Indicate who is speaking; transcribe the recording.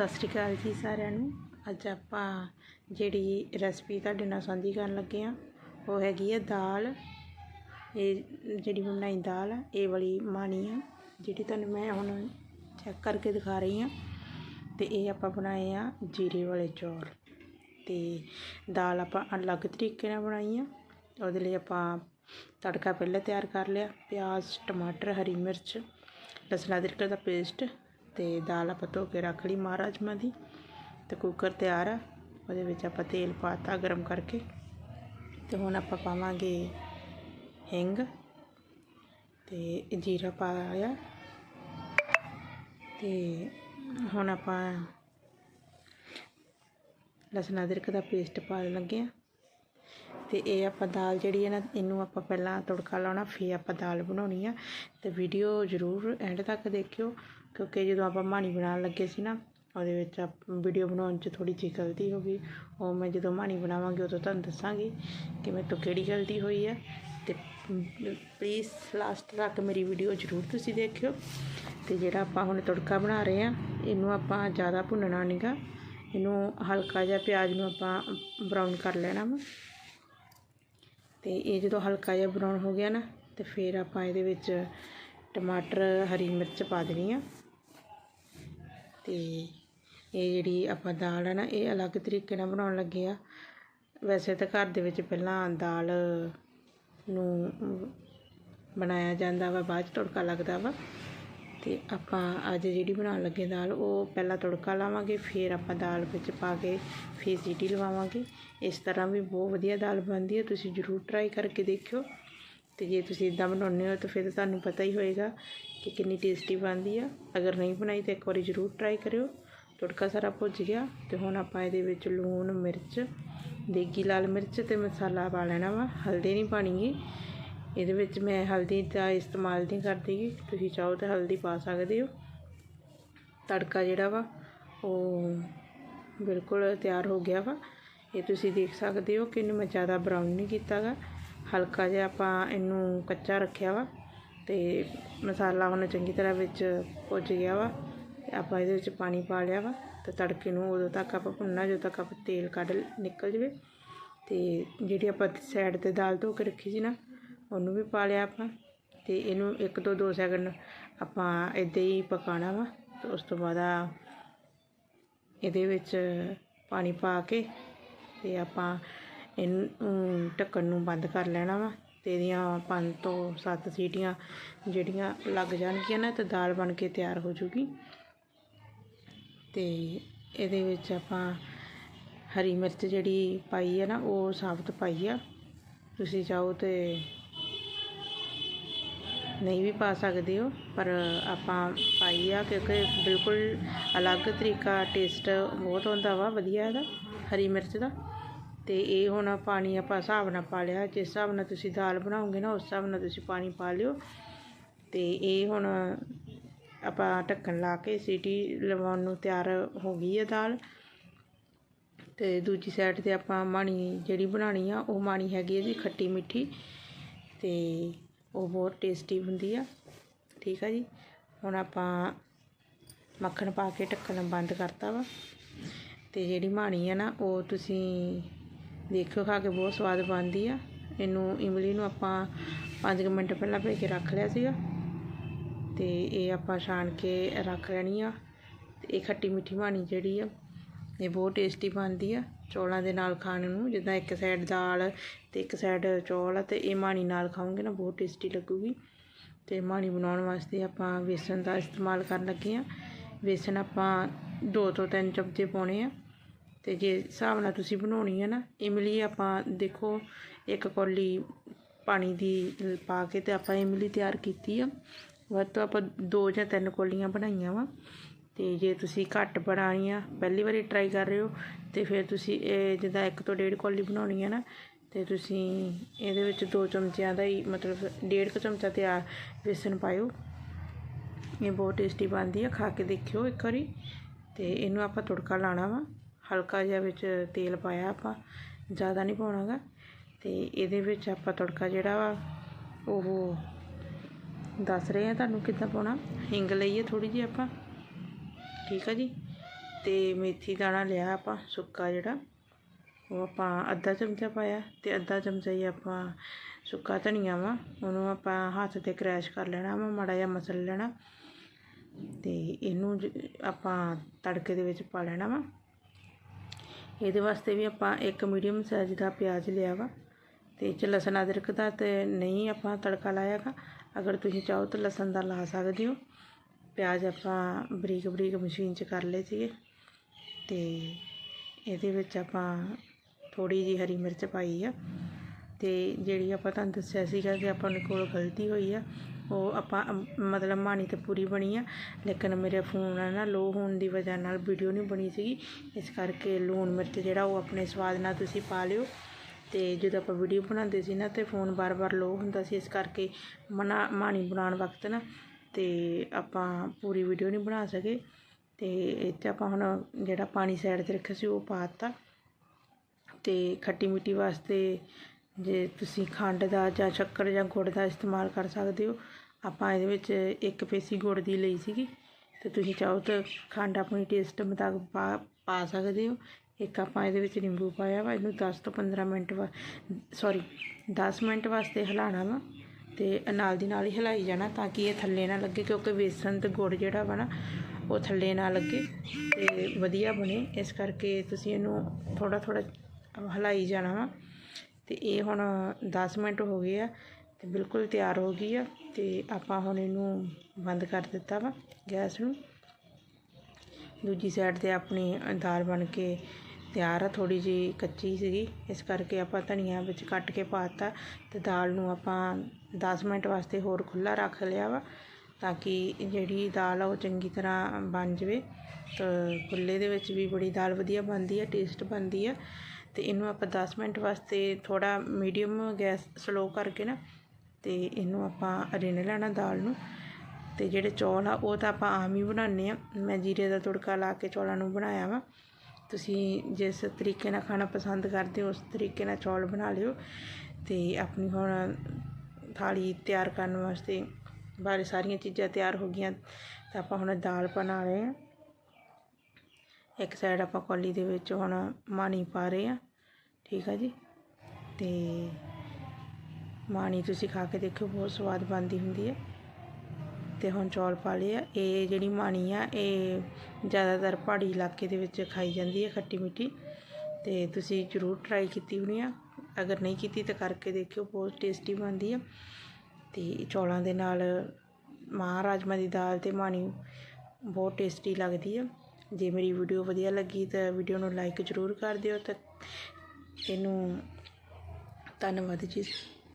Speaker 1: ਸਤਿ ਸ਼੍ਰੀ ਅਕਾਲ ਜੀ ਸਾਰਿਆਂ ਨੂੰ। ਅੱਜ ਆਪਾਂ ਜਿਹੜੀ ਰੈਸਪੀ ਤੁਹਾਡੇ ਨਾਲ ਸਾਂਝੀ ਕਰਨ ਲੱਗੇ ਆ ਉਹ ਹੈਗੀ ਆ ਦਾਲ। ਇਹ ਜਿਹੜੀ ਬਣਾਈ ਦਾਲ ਆ, ਇਹ ਵਾਲੀ ਮਾਣੀ ਆ, ਜਿਹੜੀ ਤੁਹਾਨੂੰ ਮੈਂ ਹੁਣ ਚੈੱਕ ਕਰਕੇ ਦਿਖਾ ਰਹੀ ਆ ਤੇ ਇਹ ਆਪਾਂ ਬਣਾਏ ਆ ਜੀਰੇ ਵਾਲੇ ਚੌਲ। ਤੇ ਦਾਲ ਆਪਾਂ ਅਲੱਗ ਤਰੀਕੇ ਨਾਲ ਬਣਾਈ ਆ। ਉਹਦੇ ਲਈ ਆਪਾਂ ਤੜਕਾ ਪਹਿਲਾਂ ਤਿਆਰ ਕਰ ਲਿਆ। ਪਿਆਜ਼, ਟਮਾਟਰ, ਹਰੀ ਮਿਰਚ, ਲਸਣ ਅਦਰਕ ਦਾ ਪੇਸਟ ਤੇ ਦਾਲ ਆਪਾਂ ਧੋ ਕੇ ਰੱਖ ਲਈ ਮਹਾਰਾਜਮਾ ਦੀ ਤੇ ਕੁੱਕਰ ਤਿਆਰ ਆ, ਉਹਦੇ ਵਿੱਚ ਆਪਾਂ ਤੇਲ ਪਾਤਾ ਗਰਮ ਕਰਕੇ ਤੇ ਹੁਣ ਆਪਾਂ ਪਾਵਾਂਗੇ ਹਿੰਗ ਤੇ ਜੀਰਾ ਪਾ ਲਿਆ ਤੇ ਹੁਣ ਆਪਾਂ ਲਸਣ ਅਦਰਕ ਦਾ ਪੇਸਟ ਪਾਉਣ ਲੱਗੇ ਆ ਤੇ ਇਹ ਆਪਾਂ ਦਾਲ ਜਿਹੜੀ ਹੈ ਨਾ, ਇਹਨੂੰ ਆਪਾਂ ਪਹਿਲਾਂ ਤੜਕਾ ਲਾਉਣਾ, ਫਿਰ ਆਪਾਂ ਦਾਲ ਬਣਾਉਣੀ ਆ ਤੇ ਵੀਡੀਓ ਜ਼ਰੂਰ ਐਂਡ ਤੱਕ ਦੇਖਿਓ। ਕਿਉਂਕਿ ਜਦੋਂ ਆਪਾਂ ਮਾਣੀ ਬਣਾਉਣ ਲੱਗੇ ਸੀ ਨਾ, ਉਹਦੇ ਵਿੱਚ ਵੀਡੀਓ ਬਣਾਉਣ 'ਚ ਥੋੜ੍ਹੀ ਜਿਹੀ ਗਲਤੀ ਹੋ ਗਈ। ਉਹ ਮੈਂ ਜਦੋਂ ਮਾਣੀ ਬਣਾਵਾਂਗੀ, ਉਦੋਂ ਤੁਹਾਨੂੰ ਦੱਸਾਂਗੀ ਕਿ ਮੇਰੇ ਤੋਂ ਕਿਹੜੀ ਗਲਤੀ ਹੋਈ ਆ ਅਤੇ ਪਲੀਜ਼ ਲਾਸਟ ਤੱਕ ਮੇਰੀ ਵੀਡੀਓ ਜ਼ਰੂਰ ਤੁਸੀਂ ਦੇਖਿਓ। ਅਤੇ ਜਿਹੜਾ ਆਪਾਂ ਹੁਣ ਤੜਕਾ ਬਣਾ ਰਹੇ ਹਾਂ, ਇਹਨੂੰ ਆਪਾਂ ਜ਼ਿਆਦਾ ਭੁੰਨਣਾ ਨਹੀਂਗਾ। ਇਹਨੂੰ ਹਲਕਾ ਜਿਹਾ ਪਿਆਜ਼ ਨੂੰ ਆਪਾਂ ਬਰਾਊਨ ਕਰ ਲੈਣਾ ਵਾ। ਅਤੇ ਇਹ ਜਦੋਂ ਹਲਕਾ ਜਿਹਾ ਬਰਾਊਨ ਹੋ ਗਿਆ ਨਾ, ਤੇ ਫਿਰ ਆਪਾਂ ਇਹਦੇ ਵਿੱਚ ਟਮਾਟਰ, ਹਰੀ ਮਿਰਚ ਪਾ ਦੇਣੀ ਆ। ਅਤੇ ਇਹ ਜਿਹੜੀ ਆਪਾਂ ਦਾਲ ਹੈ ਨਾ, ਇਹ ਅਲੱਗ ਤਰੀਕੇ ਨਾਲ ਬਣਾਉਣ ਲੱਗੇ ਆ। ਵੈਸੇ ਤਾਂ ਘਰ ਦੇ ਵਿੱਚ ਪਹਿਲਾਂ ਦਾਲ ਨੂੰ ਬਣਾਇਆ ਜਾਂਦਾ ਵਾ, ਬਾਅਦ 'ਚ ਤੜਕਾ ਲੱਗਦਾ ਵਾ। ਅਤੇ ਆਪਾਂ ਅੱਜ ਜਿਹੜੀ ਬਣਾਉਣ ਲੱਗੇ ਦਾਲ, ਉਹ ਪਹਿਲਾਂ ਤੜਕਾ ਲਾਵਾਂਗੇ, ਫਿਰ ਆਪਾਂ ਦਾਲ ਵਿੱਚ ਪਾ ਕੇ ਫਿਰ ਸੀਟੀ ਲਵਾਵਾਂਗੇ। ਇਸ ਤਰ੍ਹਾਂ ਵੀ ਬਹੁਤ ਵਧੀਆ ਦਾਲ ਬਣਦੀ ਹੈ ਤੁਸੀਂ ਜ਼ਰੂਰ ਟਰਾਈ ਕਰਕੇ ਦੇਖਿਓ। ਤੇ ਜੇ ਤੁਸੀਂ ਇਦਾਂ ਬਣਾਉਂਦੇ ਹੋ ਤਾਂ ਫਿਰ ਤੁਹਾਨੂੰ ਪਤਾ ਹੀ ਹੋਏਗਾ ਕਿ ਕਿੰਨੀ ਟੇਸਟੀ ਬਣਦੀ ਆ। ਅਗਰ ਨਹੀਂ ਬਣਾਈ ਤਾਂ ਇੱਕ ਵਾਰੀ ਜ਼ਰੂਰ ਟਰਾਈ ਕਰਿਓ। ਤੜਕਾ ਸਾਰਾ ਭੁੱਜ ਗਿਆ ਤੇ ਹੁਣ ਆਪਾਂ ਇਹਦੇ ਵਿੱਚ ਲੂਣ, ਮਿਰਚ, ਦੇਗੀ ਲਾਲ ਮਿਰਚ ਤੇ ਮਸਾਲਾ ਪਾ ਲੈਣਾ ਵਾ। ਹਲਦੀ ਨਹੀਂ ਪਾਣੀ ਇਹਦੇ ਵਿੱਚ ਮੈਂ ਹਲਦੀ ਦਾ ਇਸਤੇਮਾਲ ਨਹੀਂ ਕਰਦੀ ਤੁਸੀਂ ਚਾਹੋ ਤਾਂ ਹਲਦੀ ਪਾ ਸਕਦੇ ਹੋ। ਤੜਕਾ ਜਿਹੜਾ ਵਾ, ਉਹ ਬਿਲਕੁਲ ਤਿਆਰ ਹੋ ਗਿਆ ਵਾ। ਇਹ ਤੁਸੀਂ ਦੇਖ ਸਕਦੇ ਹੋ ਕਿ ਇਹਨੂੰ ਮੈਂ ਜ਼ਿਆਦਾ ਬਰਾਊਨ ਨਹੀਂ ਕੀਤਾਗਾ ਹਲਕਾ ਜਿਹਾ ਆਪਾਂ ਇਹਨੂੰ ਕੱਚਾ ਰੱਖਿਆ ਵਾ ਤੇ ਮਸਾਲਾ ਹੁਣ ਚੰਗੀ ਤਰ੍ਹਾਂ ਵਿੱਚ ਭੁੱਜ ਗਿਆ ਵਾ ਆਪਾਂ ਇਹਦੇ ਵਿੱਚ ਪਾਣੀ ਪਾ ਲਿਆ ਵਾ ਤੇ ਤੜਕੇ ਨੂੰ ਉਦੋਂ ਤੱਕ ਆਪਾਂ ਭੁੰਨਣਾ, ਜਦੋਂ ਤੱਕ ਆਪਾਂ ਤੇਲ ਕੱਢ ਨਿਕਲ ਜਵੇ ਤੇ ਜਿਹੜੀ ਆਪਾਂ ਸਾਈਡ ਤੇ ਦਾਲ ਧੋ ਕੇ ਰੱਖੀ ਸੀ ਨਾ, ਉਹਨੂੰ ਵੀ ਪਾ ਲਿਆ ਆਪਾਂ ਤੇ ਇਹਨੂੰ ਇੱਕ ਤੋਂ ਦੋ ਸੈਕਿੰਡ ਆਪਾਂ ਇਦਾਂ ਹੀ ਪਕਾਉਣਾ ਵਾ ਤੇ ਉਸ ਤੋਂ ਬਾਅਦ ਆ ਇਹਦੇ ਵਿੱਚ ਪਾਣੀ ਪਾ ਕੇ ਤੇ ਆਪਾਂ ਇਹਨੂੰ ਢੱਕਣ ਨੂੰ ਬੰਦ ਕਰ ਲੈਣਾ ਵਾ ਅਤੇ ਇਹਦੀਆਂ ਪੰਜ ਤੋਂ ਸੱਤ ਸੀਟੀਆਂ ਜਿਹੜੀਆਂ ਲੱਗ ਜਾਣਗੀਆਂ ਨਾ ਤੇ ਦਾਲ ਬਣ ਕੇ ਤਿਆਰ ਹੋ ਜੂਗੀ। ਅਤੇ ਇਹਦੇ ਵਿੱਚ ਆਪਾਂ ਹਰੀ ਮਿਰਚ ਜਿਹੜੀ ਪਾਈ ਹੈ ਨਾ, ਉਹ ਸਾਬਤ ਪਾਈ ਆ। ਤੁਸੀਂ ਚਾਹੋ ਤੇ ਨਹੀਂ ਵੀ ਪਾ ਸਕਦੇ ਹੋ, ਪਰ ਆਪਾਂ ਪਾਈ ਆ ਕਿਉਂਕਿ ਬਿਲਕੁਲ ਅਲੱਗ ਤਰੀਕਾ, ਟੇਸਟ ਬਹੁਤ ਹੁੰਦਾ ਵਾ, ਵਧੀਆ ਇਹਦਾ, ਹਰੀ ਮਿਰਚ ਦਾ। ਤੇ ਇਹ ਹੁਣ ਪਾਣੀ ਆਪਾਂ ਹਿਸਾਬ ਨਾਲ ਪਾ ਲਿਆ। ਜਿਸ ਹਿਸਾਬ ਨਾਲ ਤੁਸੀਂ ਦਾਲ ਬਣਾਓਗੇ ਨਾ, ਉਸ ਹਿਸਾਬ ਨਾਲ ਤੁਸੀਂ ਪਾਣੀ ਪਾ ਲਿਓ। ਤੇ ਇਹ ਹੁਣ ਆਪਾਂ ਢੱਕਣ ਲਾ ਕੇ ਸੀਟੀ ਲਵਾਉਣ ਨੂੰ ਤਿਆਰ ਹੋ ਗਈ ਹੈ ਦਾਲ। ਤੇ ਦੂਜੀ ਸਾਈਡ ਤੇ ਆਪਾਂ ਮਾਣੀ ਜਿਹੜੀ ਬਣਾਣੀ ਆ, ਉਹ ਮਾਣੀ ਹੈਗੀ ਹੈ ਜੀ ਖੱਟੀ ਮਿੱਠੀ। ਤੇ ਉਹ ਬਹੁਤ ਟੇਸਟੀ ਹੁੰਦੀ ਆ। ਠੀਕ ਆ ਜੀ। ਹੁਣ ਆਪਾਂ ਮੱਖਣ ਪਾ ਕੇ ਢੱਕਣ ਬੰਦ ਕਰਤਾ ਵਾ। ਤੇ ਜਿਹੜੀ ਮਾਣੀ ਆ ਨਾ, ਉਹ ਤੁਸੀਂ ਦੇਖਿਓ ਖਾ ਕੇ ਬਹੁਤ ਸਵਾਦ ਬਣਦੀ ਆ। ਇਹਨੂੰ ਇਮਲੀ ਨੂੰ ਆਪਾਂ 5 ਮਿੰਟ ਪਹਿਲਾਂ ਭੇ ਕੇ ਰੱਖ ਲਿਆ ਸੀਗਾ। ਤੇ ਇਹ ਆਪਾਂ ਛਾਣ ਕੇ ਰੱਖ ਲੈਣੀ ਆ। ਤੇ ਇਹ ਖੱਟੀ ਮਿੱਠੀ ਮਾਣੀ ਜਿਹੜੀ ਆ, ਇਹ ਬਹੁਤ ਟੇਸਟੀ ਬਣਦੀ ਆ। ਚੌਲਾਂ ਦੇ ਨਾਲ ਖਾਣ ਨੂੰ, ਜਿੱਦਾਂ ਇੱਕ ਸਾਈਡ ਦਾਲ ਤੇ ਇੱਕ ਸਾਈਡ ਚੌਲ ਆ, ਤੇ ਇਹ ਮਾਣੀ ਨਾਲ ਖਾਓਗੇ ਨਾ ਬਹੁਤ ਟੇਸਟੀ ਲੱਗੂਗੀ। ਤੇ ਮਾਣੀ ਬਣਾਉਣ ਵਾਸਤੇ ਆਪਾਂ ਵੇਸਣ ਦਾ ਇਸਤੇਮਾਲ ਕਰਨ ਲੱਗੇ ਆ। ਵੇਸਣ ਆਪਾਂ ਦੋ ਤੋਂ ਤਿੰਨ ਚਮਚੇ ਪਾਉਣੇ ਆ। ਤੇ ਜੇ ਹਿਸਾਬ ਨਾਲ ਤੁਸੀਂ ਬਣਾਉਣੀ ਹੈ ਨਾ, ਇਮਲੀ ਆਪਾਂ ਦੇਖੋ, ਇੱਕ ਕੌਲੀ ਪਾਣੀ ਦੀ ਪਾ ਕੇ ਤੇ ਆਪਾਂ ਇਮਲੀ ਤਿਆਰ ਕੀਤੀ ਆ। ਵੱਧ ਤੋਂ ਆਪਾਂ ਦੋ ਜਾਂ ਤਿੰਨ ਕੌਲੀਆਂ ਬਣਾਈਆਂ ਵਾ। ਤੇ ਜੇ ਤੁਸੀਂ ਘੱਟ ਬਣਾਉਣੀ ਆ, ਪਹਿਲੀ ਵਾਰੀ ਟਰਾਈ ਕਰ ਰਹੇ ਹੋ, ਤੇ ਫਿਰ ਤੁਸੀਂ ਇਹ ਜਿੱਦਾਂ ਇੱਕ ਤੋਂ ਡੇਢ ਕੌਲੀ ਬਣਾਉਣੀ ਹੈ ਨਾ, ਤੇ ਤੁਸੀਂ ਇਹਦੇ ਵਿੱਚ ਦੋ ਚਮਚਿਆਂ ਦਾ ਹੀ ਮਤਲਬ ਡੇਢ ਕੁ ਚਮਚਾ ਤਿਆਰ ਵੇਸਣ ਪਾਇਓ। ਇਹ ਬਹੁਤ ਟੇਸਟੀ ਬਣਦੀ ਆ, ਖਾ ਕੇ ਦੇਖਿਓ ਇੱਕ ਵਾਰੀ। ਤੇ ਇਹਨੂੰ ਆਪਾਂ ਤੜਕਾ ਲਾਣਾ ਵਾ। ਹਲਕਾ ਜਿਹਾ ਵਿੱਚ ਤੇਲ ਪਾਇਆ ਆਪਾਂ, ਜ਼ਿਆਦਾ ਨਹੀਂ ਪਾਉਣਾ ਗਾ ਅਤੇ ਇਹਦੇ ਵਿੱਚ ਆਪਾਂ ਤੜਕਾ ਜਿਹੜਾ ਵਾ, ਉਹ ਦੱਸ ਰਹੇ ਆ ਤੁਹਾਨੂੰ ਕਿੱਦਾਂ ਪਾਉਣਾ। ਹਿੰਗ ਲਈਏ ਥੋੜ੍ਹੀ ਜਿਹੀ ਆਪਾਂ। ਠੀਕ ਆ ਜੀ? ਅਤੇ ਮੇਥੀ ਦਾਣਾ ਲਿਆ ਆਪਾਂ, ਸੁੱਕਾ ਜਿਹੜਾ, ਉਹ ਆਪਾਂ ਅੱਧਾ ਚਮਚਾ ਪਾਇਆ ਤੇ ਅੱਧਾ ਚਮਚਾ ਹੀ ਆਪਾਂ ਸੁੱਕਾ ਧਨੀਆ ਵਾ, ਉਹਨੂੰ ਆਪਾਂ ਹੱਥ ਤੇ ਕ੍ਰੈਸ਼ ਕਰ ਲੈਣਾ ਵਾ, ਮਾੜਾ ਜਿਹਾ ਮਸਲ ਲੈਣਾ। ਤੇ ਇਹਨੂੰ ਜ- ਆਪਾਂ ਤੜਕੇ ਦੇ ਵਿੱਚ ਪਾ ਲੈਣਾ ਵਾ। ਇਹਦੇ ਵਾਸਤੇ ਵੀ ਆਪਾਂ ਇੱਕ ਮੀਡੀਅਮ ਸਾਈਜ਼ ਦਾ ਪਿਆਜ਼ ਲਿਆ ਵਾ। ਤੇ ਇਹ 'ਚ ਲਸਣ ਅਦਰਕ ਦਾ ਤੇ ਨਹੀਂ ਆਪਾਂ ਤੜਕਾ ਲਾਇਆਗਾ ਅਗਰ ਤੁਸੀਂ ਚਾਹੋ ਤਾਂ ਲਸਣ ਦਾ ਲਾ ਸਕਦੇ ਹੋ। ਪਿਆਜ਼ ਆਪਾਂ ਬਰੀਕ ਬਰੀਕ ਮਸ਼ੀਨ 'ਚ ਕਰ ਲਏ ਸੀਗੇ। ਤੇ ਇਹਦੇ ਵਿੱਚ ਆਪਾਂ ਥੋੜੀ ਜਿਹੀ ਹਰੀ ਮਿਰਚ ਪਾਈ ਆ। ਅਤੇ ਜਿਹੜੀ ਆਪਾਂ ਤੁਹਾਨੂੰ ਦੱਸਿਆ ਸੀਗਾ ਕਿ ਆਪਾਂ ਨੂੰ ਕੋਲ ਗਲਤੀ ਹੋਈ ਆ, ਉਹ ਆਪਾਂ ਮਤਲਬ ਮਾਣੀ ਤਾਂ ਪੂਰੀ ਬਣੀ ਆ। ਲੇਕਿਨ ਮੇਰੇ ਫੋਨ ਆ ਨਾ ਲੋ ਹੋਣ ਦੀ ਵਜ੍ਹਾ ਨਾਲ ਵੀਡੀਓ ਨਹੀਂ ਬਣੀ ਸੀਗੀ। ਇਸ ਕਰਕੇ ਲੂਣ ਮਿਰਚ ਜਿਹੜਾ ਉਹ ਆਪਣੇ ਸਵਾਦ ਨਾਲ ਤੁਸੀਂ ਪਾ ਲਿਓ। ਅਤੇ ਜਦੋਂ ਆਪਾਂ ਵੀਡੀਓ ਬਣਾਉਂਦੇ ਸੀ ਨਾ ਤੇ ਫੋਨ ਬਾਰ-ਬਾਰ ਲੋ ਹੁੰਦਾ ਸੀ, ਇਸ ਕਰਕੇ ਮਨਾ ਮਾਣੀ ਬਣਾਉਣ ਵਕਤ ਨਾ ਤੇ ਆਪਾਂ ਪੂਰੀ ਵੀਡੀਓ ਨਹੀਂ ਬਣਾ ਸਕੇ। ਤੇ ਇਹ 'ਚ ਆਪਾਂ ਹੁਣ ਜਿਹੜਾ ਪਾਣੀ ਸਾਈਡ ਤੇ ਰੱਖਿਆ ਸੀ ਉਹ ਪਾ ਦਿੱਤਾ। ਤੇ ਖੱਟੀ ਮਿੱਠੀ ਵਾਸਤੇ ਜੇ ਤੁਸੀਂ ਖੰਡ ਦਾ ਜਾਂ ਸ਼ੱਕਰ ਜਾਂ ਗੁੜ ਦਾ ਇਸਤੇਮਾਲ ਕਰ ਸਕਦੇ ਹੋ, ਆਪਾਂ ਇਹਦੇ ਵਿੱਚ ਇੱਕ ਪੇਸੀ ਗੁੜ ਦੀ ਲਈ ਸੀਗੀ। ਅਤੇ ਤੁਸੀਂ ਚਾਹੋ ਤਾਂ ਖੰਡ ਆਪਣੀ ਟੇਸਟ ਮੁਤਾਬਕ ਪਾ ਪਾ ਸਕਦੇ ਹੋ। ਇੱਕ ਆਪਾਂ ਇਹਦੇ ਵਿੱਚ ਨਿੰਬੂ ਪਾਇਆ ਵਾ, ਇਹਨੂੰ 10 ਤੋਂ 15 ਮਿੰਟ ਵਾ ਸੌਰੀ 10 ਮਿੰਟ ਵਾਸਤੇ ਹਿਲਾਉਣਾ ਵਾ ਤੇ ਨਾਲ ਦੀ ਨਾਲ ਹੀ ਹਿਲਾਈ ਜਾਣਾ ਤਾਂ ਕਿ ਇਹ ਥੱਲੇ ਨਾ ਲੱਗੇ, ਕਿਉਂਕਿ ਵੇਸਣ ਤੇ ਗੁੜ ਜਿਹੜਾ ਵਾ ਨਾ, ਉਹ ਥੱਲੇ ਨਾ ਲੱਗੇ ਤੇ ਵਧੀਆ ਬਣੇ। ਇਸ ਕਰਕੇ ਤੁਸੀਂ ਇਹਨੂੰ ਥੋੜਾ ਥੋੜਾ ਹਿਲਾਈ ਜਾਣਾ ਵਾ। ਤੇ ਇਹ ਹੁਣ 10 ਮਿੰਟ ਹੋ ਗਏ ਆ ਤੇ ਬਿਲਕੁਲ ਤਿਆਰ ਹੋ ਗਈ ਆ ਤੇ ਆਪਾਂ ਹੁਣ ਇਹਨੂੰ ਬੰਦ ਕਰ ਦਿੱਤਾ ਵਾ ਗੈਸ ਨੂੰ। ਦੂਜੀ ਸਾਈਡ ਤੇ ਆਪਣੀ ਦਾਲ ਬਣ ਕੇ ਤਿਆਰ ਆ ਥੋੜੀ ਜੀ ਕੱਚੀ ਸੀਗੀ। ਇਸ ਕਰਕੇ ਆਪਾਂ ਧਨੀਆ ਵਿੱਚ ਕੱਟ ਕੇ ਪਾਤਾ ਤੇ ਦਾਲ ਨੂੰ ਆਪਾਂ 10 ਮਿੰਟ ਵਾਸਤੇ ਹੋਰ ਖੁੱਲਾ ਰੱਖ ਲਿਆ ਵਾ ਤਾਂ ਕਿ ਜਿਹੜੀ ਦਾਲ ਆ ਉਹ ਚੰਗੀ ਤਰ੍ਹਾਂ ਬਣ ਜਾਵੇ। ਤਾਂ ਖੁੱਲੇ ਦੇ ਵਿੱਚ ਵੀ ਬੜੀ ਦਾਲ ਵਧੀਆ ਬਣਦੀ ਆ ਟੇਸਟ ਬਣਦੀ ਆ। ਅਤੇ ਇਹਨੂੰ ਆਪਾਂ ਦਸ ਮਿੰਟ ਵਾਸਤੇ ਥੋੜ੍ਹਾ ਮੀਡੀਅਮ ਗੈਸ ਸਲੋ ਕਰਕੇ ਨਾ ਅਤੇ ਇਹਨੂੰ ਆਪਾਂ ਰਿੰਨ ਲੈਣਾ ਦਾਲ ਨੂੰ। ਅਤੇ ਜਿਹੜੇ ਚੌਲ ਆ, ਉਹ ਤਾਂ ਆਪਾਂ ਆਮ ਹੀ ਬਣਾਉਂਦੇ ਹਾਂ। ਮੈਂ ਜੀਰੇ ਦਾ ਤੜਕਾ ਲਾ ਕੇ ਚੌਲਾਂ ਨੂੰ ਬਣਾਇਆ ਵਾ। ਤੁਸੀਂ ਜਿਸ ਤਰੀਕੇ ਨਾਲ ਖਾਣਾ ਪਸੰਦ ਕਰਦੇ ਹੋ, ਉਸ ਤਰੀਕੇ ਨਾਲ ਚੌਲ ਬਣਾ ਲਿਓ। ਅਤੇ ਆਪਣੀ ਹੁਣ ਥਾਲੀ ਤਿਆਰ ਕਰਨ ਵਾਸਤੇ ਬਾਰੇ ਸਾਰੀਆਂ ਚੀਜ਼ਾਂ ਤਿਆਰ ਹੋ ਗਈਆਂ, ਤਾਂ ਆਪਾਂ ਹੁਣ ਦਾਲ ਬਣਾ ਰਹੇ ਹਾਂ। ਇੱਕ ਸਾਈਡ ਆਪਾਂ ਕੌਲੀ ਦੇ ਵਿੱਚ ਹੁਣ ਮਾਣੀ ਪਾ ਰਹੇ ਆ ਠੀਕ ਆ ਜੀ? ਤੇ ਮਾਣੀ ਤੁਸੀਂ ਖਾ ਕੇ ਦੇਖਿਓ, ਬਹੁਤ ਸਵਾਦ ਬਣਦੀ ਹੁੰਦੀ ਹੈ। ਤੇ ਹੁਣ ਚੌਲ ਪਾ ਲਏ ਆ। ਇਹ ਜਿਹੜੀ ਮਾਣੀ ਆ, ਇਹ ਜ਼ਿਆਦਾਤਰ ਪਹਾੜੀ ਇਲਾਕੇ ਦੇ ਵਿੱਚ ਖਾਈ ਜਾਂਦੀ ਹੈ ਖੱਟੀ ਮਿੱਠੀ। ਤੇ ਤੁਸੀਂ ਜ਼ਰੂਰ ਟਰਾਈ ਕੀਤੀ ਹੋਣੀ ਆ। ਅਗਰ ਨਹੀਂ ਕੀਤੀ ਤਾਂ ਕਰਕੇ ਦੇਖਿਓ, ਬਹੁਤ ਟੇਸਟੀ ਬਣਦੀ ਆ। ਤੇ ਚੌਲਾਂ ਦੇ ਨਾਲ ਮਾਂ ਰਾਜਮਾ ਦੀ ਦਾਲ ਤੇ ਮਾਣੀ ਬਹੁਤ ਟੇਸਟੀ ਲੱਗਦੀ ਆ। ਜੇ ਮੇਰੀ ਵੀਡੀਓ ਵਧੀਆ ਲੱਗੀ ਤਾਂ ਵੀਡੀਓ ਨੂੰ ਲਾਈਕ ਜ਼ਰੂਰ ਕਰ ਦਿਓ ਤਾਂ ਇਹਨੂੰ ਧੰਨਵਾਦ ਜੀ।